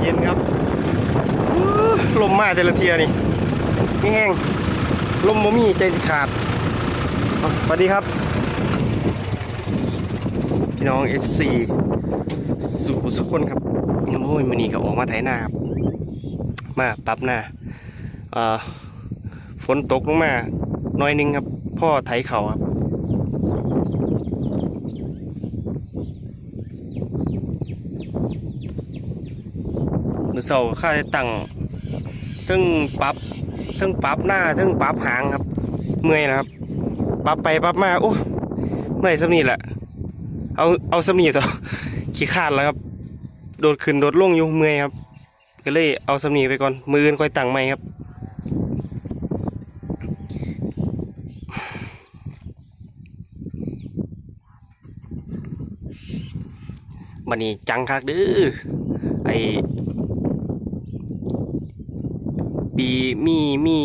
เย็นครับลมมาแต่ละเทียนี่ไม่แห้งลมบ่มีใจสิขาดสวัสดีครับ พี่น้อง FC สุขุสุขคนครับโอ้ยมันนี้ก็ออกมาไถนาครับมาปรับหน้าฝนตกลงมาหน้อยนึงครับ พ่อไถเขาครับ เสาค่าได้ตั้งทึ่งปรับทึ่งปรับหน้าทึ่งปรับหางครับ เมื่อยนะครับ ปรับไปปรับมาโอ้เมื่อยสำนีแหละเอาเอาสำนีต่อขี้ขาดแล้วครับ โดดขึ้นโดดลงอยู่เมื่อยครับ ก็เลยเอาสำนีไปก่อนมืออื่นค่อยตั้งใหม่ครับบันนี้จังคักดื้อไอ ปีมีมี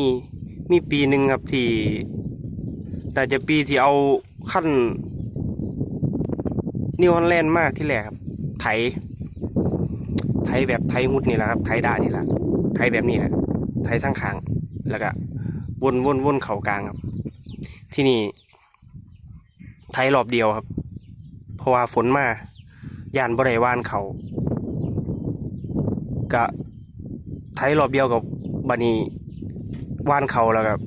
มีปีหนึ่งครับที่แต่จะปีที่เอาขั้นนิวฮอลแลนด์มากที่แรกครับ ไถ ไถแบบไถหุดนี่แหละครับ ไถด่านี่แหละไถแบบนี้แหละไถทั้งขาง แล้วก็วนวนวนเข่ากลางครับ ที่นี่ ไถรอบเดียวครับ เพราะว่าฝนมายานบริวานเขากะไทยรอบเดียวกับ บันีว่านเขาแล้วกับ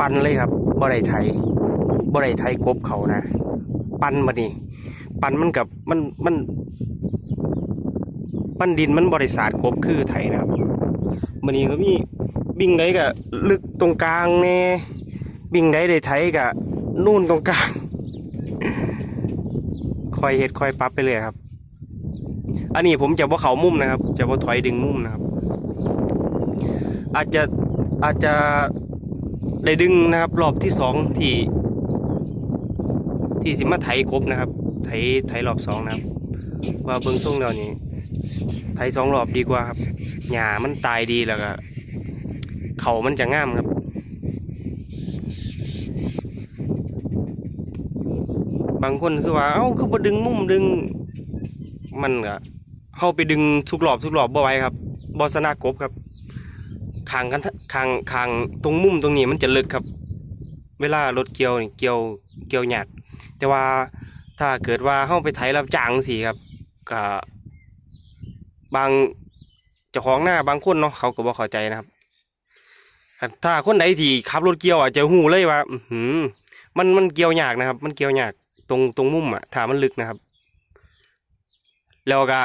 ปันเลยครับบ่ได้ไทยบ่ได้ไทยกบเขานะ ปันบันีปันมันกับมันมันปั้นดินมันบริษัทกบคือไทยนะครับบันีก็มีบิ่งได้ก็ลึกตรงกลางแน่บิ่งได้ได้ไทยกะนู่นตรงกลาง คอยเฮ็ดคอยปรับไปเลยครับ อันนี้ผมจะว่าเขามุมนะครับ จะว่าถอยดึงมุมนะครับ อาจจะอาจจะได้ดึงนะครับ รอบที่สองที่ ที่สิมาไถกบนะครับ ไถไถรอบสองนะครับ ว่าเบิ้งส่งแล้วนี้ไถสองรอบดีกว่าครับหญ้ามันตายดีแล้วก็เขามันจะง่ามครับ บางคนคือว่าเอ้าคือบ่ดึงมุมดึง มันก็เข้าไปดึงทุกรอบทุกรอบบ่ไหวครับบอสนากบครับคางกันคางคางตรงมุมตรงนี้มันจะลึกครับ เวลารถเกี่ยวนี่เกี่ยวเกี่ยวหยากแต่ว่าถ้าเกิดว่าเข้าไปไถรับจ้างสิครับก็บางเจ้าของหน้าบางคนเนาะเขาก็บ่เข้าใจนะครับถ้าคนไหนที่ขับรถเกี่ยวอาจจะหูเลยว่า อืมันมันเกี่ยวยากนะครับ มันเกี่ยวยาก ตรงตรงมุมอะถามันลึกนะครับ แล้วก็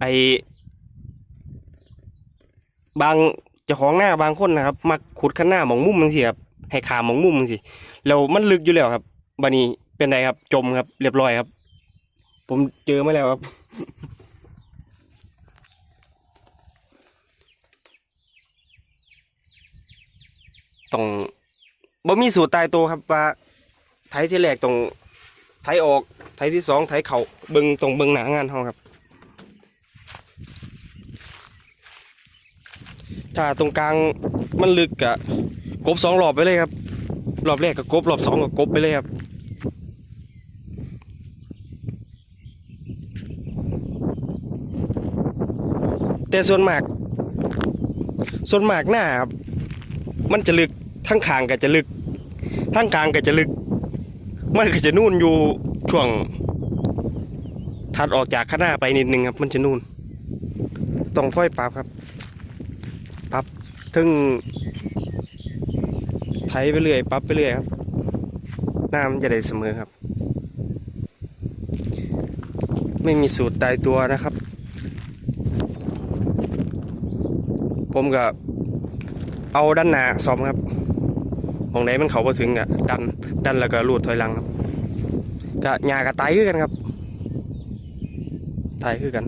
ไอบางเจ้าของหน้าบางคนนะครับ มักขุดข้างหน้ามองมุมมังสิครับให้ขามองมุมมังสิแล้วมันลึกอยู่แล้วครับบันนี้เป็นไรครับ จมครับ เรียบร้อยครับ ผมเจอมาแล้วครับ ต้อง บ่มีสูตรตายตัวครับว่าไทยที่แรกต้องไทยออกไทยที่สองไทยเขาเบิงตรงเบิงหนางานเฮาครับ ถ้าตรงกลางมันลึกกะกบสองรอบไปเลยครับ รอบแรกกับกบรอบสองกับกบไปเลยครับแต่ส่วนมาก ส่วนมากหน้าครับ มันจะลึกทั้งคางก็จะลึก ทั้งกลางก็จะลึก มันก็จะนู่นอยู่ช่วง ถัดออกจากข้างหน้าไปนิดนึงครับ มันจะนู่นต้องค่อยปรับครับปรับถึงไถไปเรื่อยปรับไปเรื่อยครับหน้ามันจะได้เสมอครับ ไม่มีสูตรตายตัวนะครับ ผมก็เอาด้านหน้าซ้อมครับ มองไหนมันเขาพอถึงอะดัน ดันแล้วก็ลูดถอยหลังครับก็หญ้าก็ตายคือกันครับตายคือกัน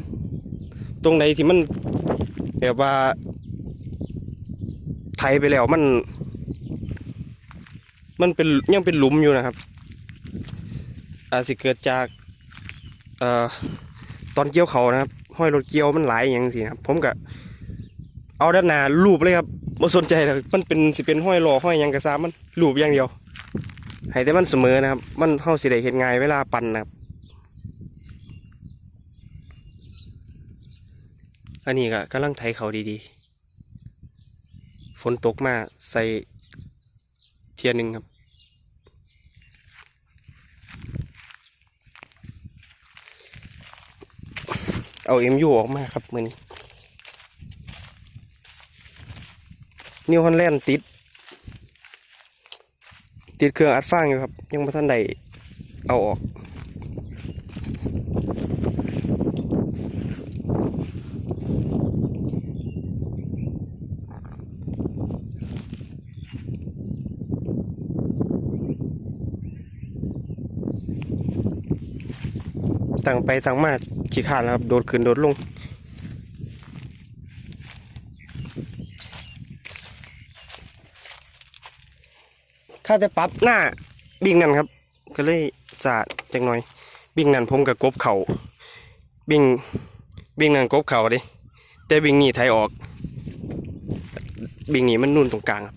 ตรงไหนที่มันแบบว่าไถไปแล้วมัน มันเป็นยังเป็นหลุมอยู่นะครับ อาจสิเกิดจากเอ่อตอนเกี่ยวเขานะครับห้อยรถเกี่ยวมันหลายอย่างสิครับ ผมก็เอาด้านหน้าลูบเลยครับ บ่สนใจหรอกมันเป็นสิเป็นห้อยหล่อห้อยยังกระซามันรูปอย่างเดียวให้แต่มันเสมอนะครับ มันเฮาสิได้เฮ็ดง่ายเวลาปั่นนะครับอันนี้ก็กำลังไถเขาดีๆ ฝนตกมาใส่เทียนหนึ่งครับ เอาเอ็มยูออกมาครับมือนี้ นิวฮอนแลนด์ติด ติดเครื่องอัดฟางอยู่ครับ ยังไม่ทันได้เอาออกตั้งไปตั้งมาขี้ขาดแล้วครับ โดดขึ้นโดดลง ข้าจะปรับหน้าบิ่งนั่นครับ ก็เลยสาดจังหน่อย บิ่งนั่นผมกับกบเขาบิ่งบิ่งนั่นกบเข่าเดิแต่บิ่งนี่ไทยออก บิ่งนี่มันนุ่นตรงกลางครับ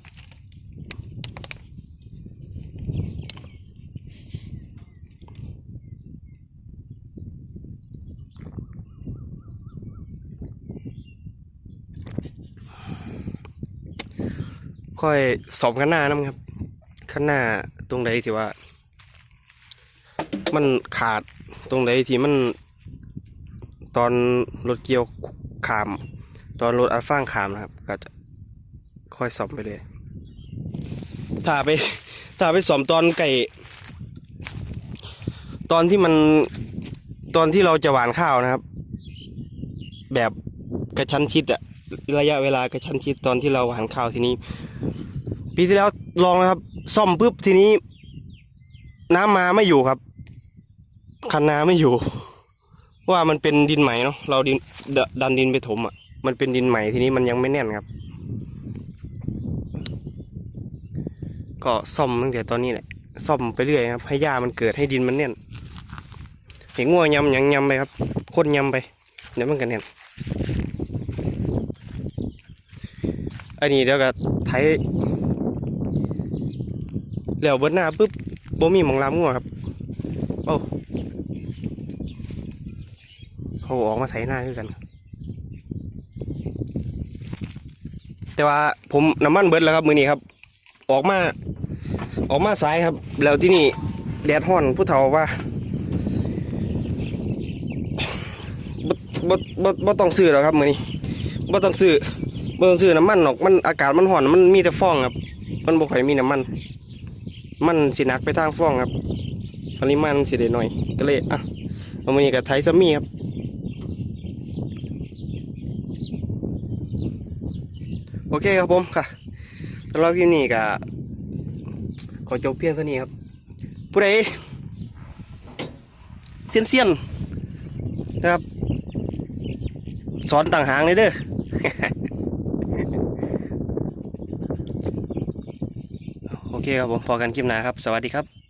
ค่อยสอบข้างหน้านํครับ ข้างหน้าตรงใดที่ว่า มันขาดตรงใดที่มัน ตอนรถเกี่ยวขาม ตอนรถอัดฟางขามนะครับ ก็จะค่อยสอมไปเลยถ้าไปถ้าไปสอมตอนไก่ ตอนที่มันตอนที่เราจะหวานข้าวนะครับ แบบกระชั้นชิดอะระยะเวลากระชั้นชิดตอนที่เราหวานข้าวทีนี้ ปีที่แล้วลองนะครับ ซ่อมปุ๊บทีนี้ น้ำมาไม่อยู่ครับ คันนาไม่อยู่ ว่ามันเป็นดินใหม่เนาะเราดินดดันดินไปถมอะ มันเป็นดินใหม่ทีนี้มันยังไม่แน่นครับ ก็ซ่อมตั้งแต่ตอนนี้แหละซ่อมไปเรื่อยครับ ให้หญ้ามันเกิดให้ดินมันแน่นเห็นงัวยำยังยำไปครับคนยำไปเดี๋ยวมันก็แน่นอันนี้เดี๋ยวก็ไถ แล้วเบิดหน้าปุ๊บบ่มีหมองลามงัวครับโอ้เขาออกมาไถหน้าด้วยกัน แต่ว่าผมน้ำมันเบิดแล้วครับมือนี้ครับ ออกมา ออกมาสายครับ แล้วที่นี่แดดห้อนผู้เฒ่าว่าบ่บ่บ่บ่ต้องซื้อหรอกครับมือนี้บ่ต้องซื้อบ่ต้องซื้อน้ำมันหรอกมันอากาศมันห้อนมันมีแต่ฟองครับ มันบ่ค่อยมีน้ำมัน มันสิหนักไปทางฟ้องครับปริมาณสิได้หน่อย ก็เลยอะเอามานี่กับไทยซัมมี่ครับโอเคครับผมค่ะสำหรับคลิปนี้ก็ขอจบเพียงเท่านี้ครับ ผู้ใดเซียนเซียนๆนะครับ สอนต่างหางเลยเด้อ เคครับผมพอกันคลิปหน้าครับ สวัสดีครับ